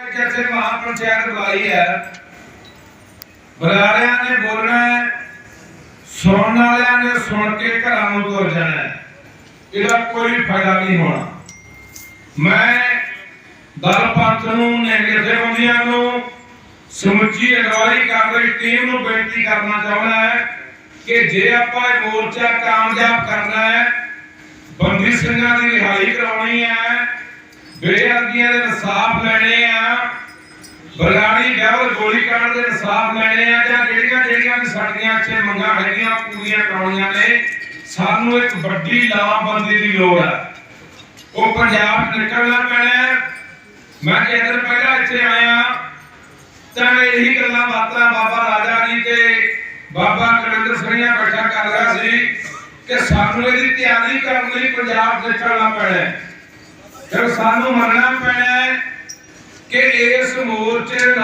ਜਿੱਥੇ ਮਹਾਪੰਚਾਇਤ ਬੁਲਾਈ ਹੈ। ਬੁਲਾਰਿਆਂ ਨੇ ਬੋਲਣਾ ਹੈ, ਸੁਣਨ ਵਾਲਿਆਂ ਨੇ ਸੁਣ ਕੇ ਘਰਾਂ ਨੂੰ ਤੁਰ ਜਾਣਾ ਇਹਦਾ ਕੋਈ ਫਾਇਦਾ ਨਹੀਂ ਹੋਣਾ। ਮੈਂ ਦਲ ਨੂੰ ਨੇ ਜਥੇਬੰਦੀਆਂ ਨੂੰ, ਸਮੁੱਚੀ ਅਗਵਾਈ ਕਰ ਰਹੀ ਟੀਮ ਨੂੰ ਬੇਨਤੀ ਕਰਨਾ ਚਾਹੁੰਦਾ ਹੈ ਕਿ ਜੇ ਆਪਾਂ ਇਹ ਮੋਰਚਾ ਕਾਮਯਾਬ ਕਰਨਾ ਹੈ, ਬੰਦੀ ਸਿੰਘਾਂ ਦੀ ਰਿਹਾਈ ਕਰਾਉਣੀ ਹੈ ਬੇਅਦਬੀਆਂ ਦੇ ਇਨਸਾਫ ਲੈਣੇ ਆ। ਬਰਗਾੜੀ ਡਬਲ ਗੋਲੀकांड ਦੇ ਇਨਸਾਫ ਲੈਣੇ ਆ ਜਾਂ ਜਿਹੜੀਆਂ ਜਿਹੜੀਆਂ ਵੀ ਸਾਡੀਆਂ ਇੱਥੇ ਮੰਗਾਂ ਹੈਗੀਆਂ, ਪੂਰੀਆਂ ਕਰਾਉਣੀਆਂ ਨੇ, ਸਾਨੂੰ ਇੱਕ ਵੱਡੀ ਲਾਮਬੰਦੀ ਦੀ ਲੋੜ ਹੈ ਉਹ ਪੰਜਾਬ ਨਿਕਲਣਾ ਪੈਣਾ ਮੈਂ ਕਿ ਦਿਨ ਪਹਿਲਾਂ ਇੱਥੇ ਆਇਆ, ਤਾਂ ਇਹੀ ਗੱਲਾਂ ਬਾਤਾਂ ਬਾਬਾ ਰਾਜਾ ਜੀ ਤੇ ਬਾਬਾ ਕਲਿੰਦਰ ਸਿੰਘਿਆ ਬੈਠਾ ਕਰ ਰਿਹਾ ਸੀ ਕਿ ਸਾਨੂੰ ਇਹਦੀ ਤਿਆਰੀ ਕਰਨ ਲਈ ਪੰਜਾਬ ਨਿਕਲਣਾ ਪੈਣਾ ਫਿਰ ਸਾਨੂੰ ਮੰਨਣਾ ਪੈਣਾ ਕਿ ਇਸ ਮੋਰਚੇ